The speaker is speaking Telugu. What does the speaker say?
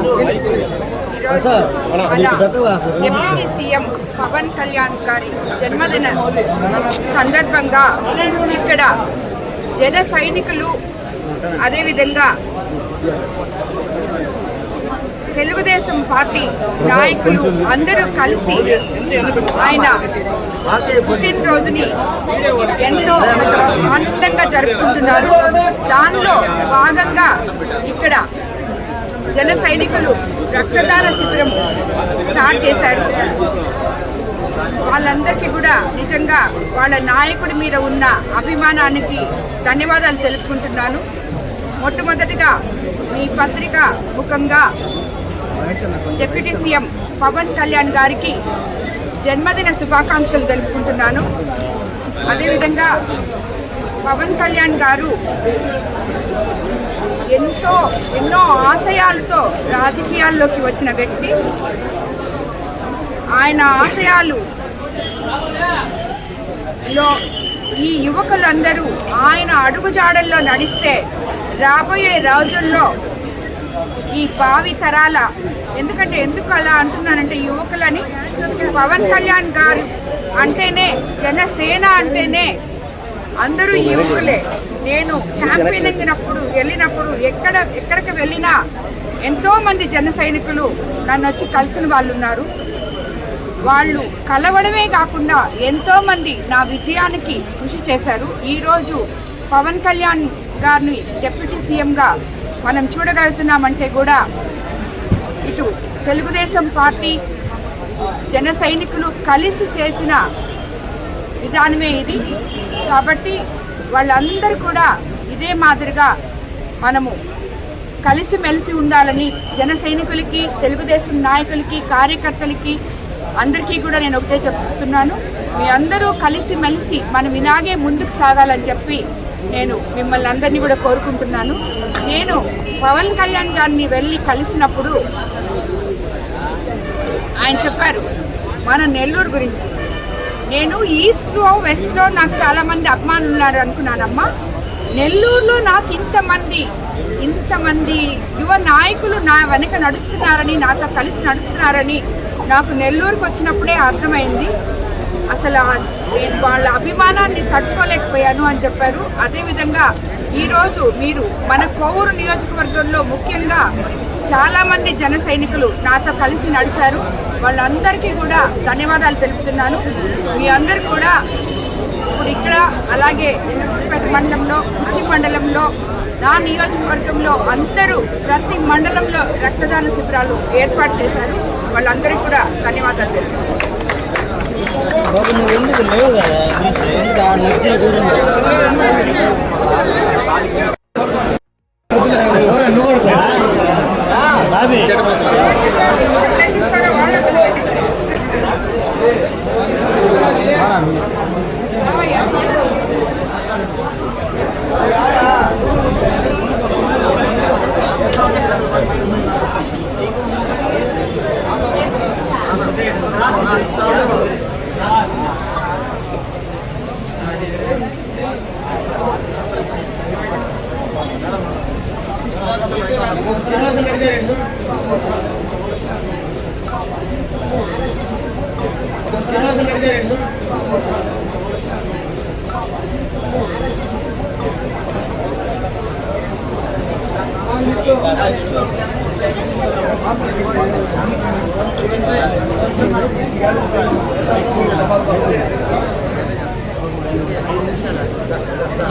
ఈరోజు డిప్యూటీ సీఎం పవన్ కళ్యాణ్ గారి జన్మదిన సందర్భంగా ఇక్కడ జన సైనికులు అదేవిధంగా తెలుగుదేశం పార్టీ నాయకులు అందరూ కలిసి ఆయన పుట్టినరోజుని ఎంతో ఆనందంగా జరుపుకుంటున్నారు. దానిలో భాగంగా ఇక్కడ జన సైనికులు రక్తదాన శిబిరం స్టార్ట్ చేశారు. వాళ్ళందరికీ కూడా నిజంగా వాళ్ళ నాయకుడి మీద ఉన్న అభిమానానికి ధన్యవాదాలు తెలుపుకుంటున్నాను. మొట్టమొదటిగా మీ పత్రిక ముఖంగా డిప్యూటీ సీఎం పవన్ కళ్యాణ్ గారికి జన్మదిన శుభాకాంక్షలు తెలుపుకుంటున్నాను. అదేవిధంగా పవన్ కళ్యాణ్ గారు ఎంతో ఎన్నో ఆశయాలతో రాజకీయాల్లోకి వచ్చిన వ్యక్తి. ఆయన ఆశయాలు లో ఈ యువకులందరూ ఆయన అడుగుజాడల్లో నడిస్తే రాబోయే రోజుల్లో ఈ భావి తరాల ఎందుకంటే ఎందుకు అలా అంటున్నానంటే యువకులని పవన్ కళ్యాణ్ గారు అంటేనే జనసేన అంటేనే అందరూ యువకులే నేను క్యాంపెయినింగ్నప్పుడు వెళ్ళినప్పుడు ఎక్కడ ఎక్కడికి వెళ్ళినా ఎంతో మంది జన సైనికులు నన్ను వచ్చి కలిసిన వాళ్ళు ఉన్నారు. వాళ్ళు కలవడమే కాకుండా ఎంతో మంది నా విజయానికి కృషి చేశారు. ఈరోజు పవన్ కళ్యాణ్ గారిని డిప్యూటీ సీఎంగా మనం చూడగలుగుతున్నామంటే కూడా ఇటు తెలుగుదేశం పార్టీ జన సైనికులు కలిసి చేసిన విధానమే ఇది. కాబట్టి వాళ్ళందరూ కూడా ఇదే మాదిరిగా మనము కలిసిమెలిసి ఉండాలని జన సైనికులకి తెలుగుదేశం నాయకులకి కార్యకర్తలకి అందరికీ కూడా నేను ఒకటే చెప్తున్నాను. మీ అందరూ కలిసి మెలిసి మనం ఇలాగే ముందుకు సాగాలని చెప్పి నేను మిమ్మల్ని అందరినీ కూడా కోరుకుంటున్నాను. నేను పవన్ కళ్యాణ్ గారిని వెళ్ళి కలిసినప్పుడు ఆయన చెప్పారు మన నెల్లూరు గురించి. నేను ఈస్ట్లో వెస్ట్లో నాకు చాలామంది అభిమానులు ఉన్నారు అనుకున్నానమ్మా. నెల్లూరులో నాకు ఇంతమంది ఇంతమంది యువ నాయకులు నా వెనక నడుస్తున్నారని నాతో కలిసి నడుస్తున్నారని నాకు నెల్లూరుకు వచ్చినప్పుడే అర్థమైంది. అసలు నేను వాళ్ళ అభిమానాన్ని తట్టుకోలేకపోయాను అని చెప్పారు. అదేవిధంగా ఈరోజు మీరు మన కోవూరు నియోజకవర్గంలో ముఖ్యంగా చాలామంది జన సైనికులు నాతో కలిసి నడిచారు. వాళ్ళందరికీ కూడా ధన్యవాదాలు తెలుపుతున్నాను. మీ అందరు కూడా ఇప్పుడు ఇక్కడ అలాగే ఎన్నగూరుపేట మండలంలో ఉచి మండలంలో నా నియోజకవర్గంలో అందరూ ప్రతి మండలంలో రక్తదాన శిబిరాలు ఏర్పాటు చేశారు. వాళ్ళందరికీ కూడా ధన్యవాదాలు తెలుపుతున్నాను. బాబు నువ్వు ఎందుకు లేవు కదా ఎందుకు ఆ నచ్చిన దూరంలో బాబీ Thank you.